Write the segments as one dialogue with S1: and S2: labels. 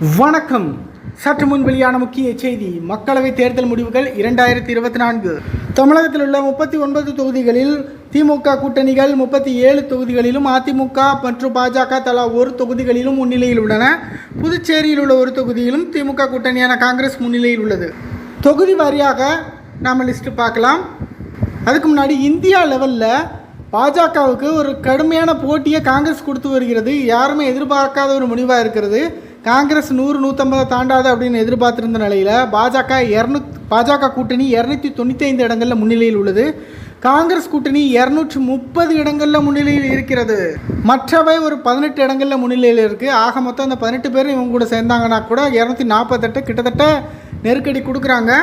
S1: வணக்கம். சற்று முன் வெளியான முக்கிய செய்தி. மக்களவைத் தேர்தல் முடிவுகள் இரண்டாயிரத்தி இருபத்தி நான்கு தமிழகத்தில் உள்ள முப்பத்தி ஒன்பது தொகுதிகளில் திமுக கூட்டணிகள் முப்பத்தி ஏழு தொகுதிகளிலும் அதிமுக மற்றும் பாஜக தலா ஒரு தொகுதிகளிலும் முன்னிலையில் உள்ளன. புதுச்சேரியில் உள்ள ஒரு தொகுதியிலும் திமுக கூட்டணியான காங்கிரஸ் முன்னிலையில் உள்ளது. தொகுதி வாரியாக நாம் லிஸ்ட் பார்க்கலாம். அதுக்கு முன்னாடி இந்தியா லெவலில் பாஜகவுக்கு ஒரு கடுமையான போட்டியை காங்கிரஸ் கொடுத்து வருகிறது. யாருமே எதிர்பார்க்காத ஒரு முடிவாக இருக்கிறது. காங்கிரஸ் நூறு நூற்றம்பதை தாண்டாது அப்படின்னு எதிர்பார்த்திருந்த நிலையில் பாஜக இரநூ பாஜக கூட்டணி இரநூத்தி தொண்ணூற்றி ஐந்து இடங்களில் முன்னிலையில் உள்ளது. காங்கிரஸ் கூட்டணி இரநூற்றி முப்பது இடங்களில் முன்னிலையில் இருக்கிறது. மற்றவை ஒரு பதினெட்டு இடங்களில் முன்னிலையில் இருக்குது ஆக மொத்தம் அந்த பதினெட்டு பேர் இவங்க கூட சேர்ந்தாங்கன்னா கூட இரநூத்தி நாற்பத்தெட்டு கிட்டத்தட்ட நெருக்கடி கொடுக்குறாங்க.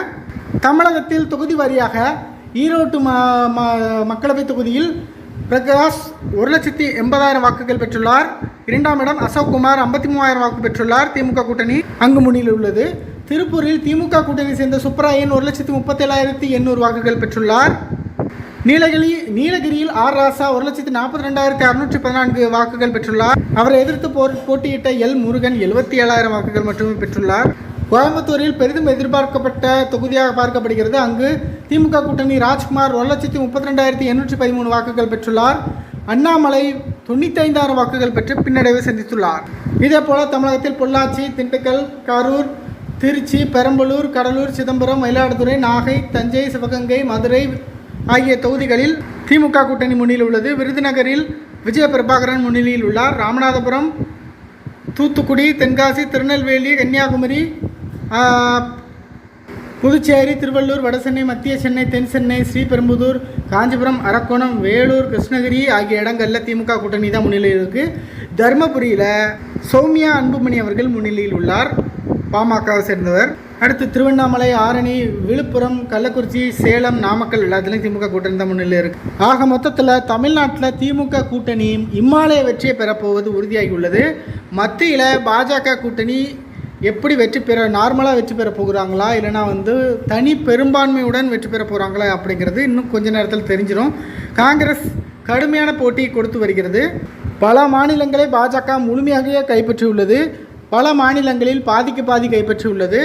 S1: தமிழகத்தில் தொகுதி வாரியாக ஈரோட்டு மக்களவை ம- மக்களவைத் தொகுதியில் பிரகாஷ் ஒரு லட்சத்தி எண்பதாயிரம் வாக்குகள் பெற்றுள்ளார். இரண்டாம் இடம் அசோக்குமார் ஐம்பத்தி மூவாயிரம் வாக்கு பெற்றுள்ளார். திமுக கூட்டணி அங்கு முன்னில் உள்ளது. திருப்பூரில் திமுக கூட்டணி சேர்ந்த சுப்பராயன் ஒரு லட்சத்தி முப்பத்தேழாயிரத்தி எண்ணூறு வாக்குகள் பெற்றுள்ளார். நீலகிரி நீலகிரியில் ஆர் ராசா ஒரு லட்சத்தி நாற்பத்தி ரெண்டாயிரத்தி அறுநூற்றி பதினான்கு வாக்குகள் பெற்றுள்ளார். அவரை எதிர்த்து போர் போட்டியிட்ட எல் முருகன் எழுபத்தி ஏழாயிரம் வாக்குகள் மட்டுமே பெற்றுள்ளார். கோயம்புத்தூரில் பெரிதும் எதிர்பார்க்கப்பட்ட தொகுதியாக பார்க்கப்படுகிறது. அங்கு திமுக கூட்டணி ராஜ்குமார் ஒரு லட்சத்தி முப்பத்தி ரெண்டாயிரத்தி எண்ணூற்றி பதிமூணு வாக்குகள் பெற்றுள்ளார். அண்ணாமலை தொண்ணூத்தைந்தாயிரம் வாக்குகள் பெற்று பின்னடைவை சந்தித்துள்ளார். இதேபோல தமிழகத்தில் பொள்ளாச்சி திண்டுக்கல் கரூர் திருச்சி பெரம்பலூர் கடலூர் சிதம்பரம் மயிலாடுதுறை நாகை தஞ்சை சிவகங்கை மதுரை ஆகிய தொகுதிகளில் திமுக கூட்டணி முன்னில் உள்ளது. விருதுநகரில் விஜய பிரபாகரன் முன்னிலையில் உள்ளார். ராமநாதபுரம் தூத்துக்குடி தென்காசி திருநெல்வேலி கன்னியாகுமரி புதுச்சேரி திருவள்ளூர் வடசென்னை மத்திய சென்னை தென் சென்னை ஸ்ரீபெரும்புதூர் காஞ்சிபுரம் அரக்கோணம் வேலூர் கிருஷ்ணகிரி ஆகிய இடங்களில் திமுக கூட்டணி தான் முன்னிலையில் இருக்குது தருமபுரியில் சௌமியா அன்புமணி அவர்கள் முன்னிலையில் உள்ளார். பாமகவை சேர்ந்தவர். அடுத்து திருவண்ணாமலை ஆரணி விழுப்புரம் கள்ளக்குறிச்சி சேலம் நாமக்கல் எல்லாத்துலேயும் திமுக கூட்டணி தான் முன்னிலையில் இருக்குது ஆக மொத்தத்தில் தமிழ்நாட்டில் திமுக கூட்டணி இம்மாலய வெற்றியை பெறப்போவது உறுதியாகி உள்ளது மத்தியில் பாஜக கூட்டணி எப்படி வெற்றி பெற நார்மலாக வெற்றி பெற போகிறாங்களா இல்லைனா வந்து தனி பெரும்பான்மையுடன் வெற்றி பெற போகிறாங்களா அப்படிங்கிறது இன்னும் கொஞ்ச நேரத்தில் தெரிஞ்சிடும். காங்கிரஸ் கடுமையான போட்டி கொடுத்து வருகிறது. பல மாநிலங்களை பாஜக முழுமையாகவே கைப்பற்றியுள்ளது. பல மாநிலங்களில் பாதிக்கு பாதி கைப்பற்றியுள்ளது.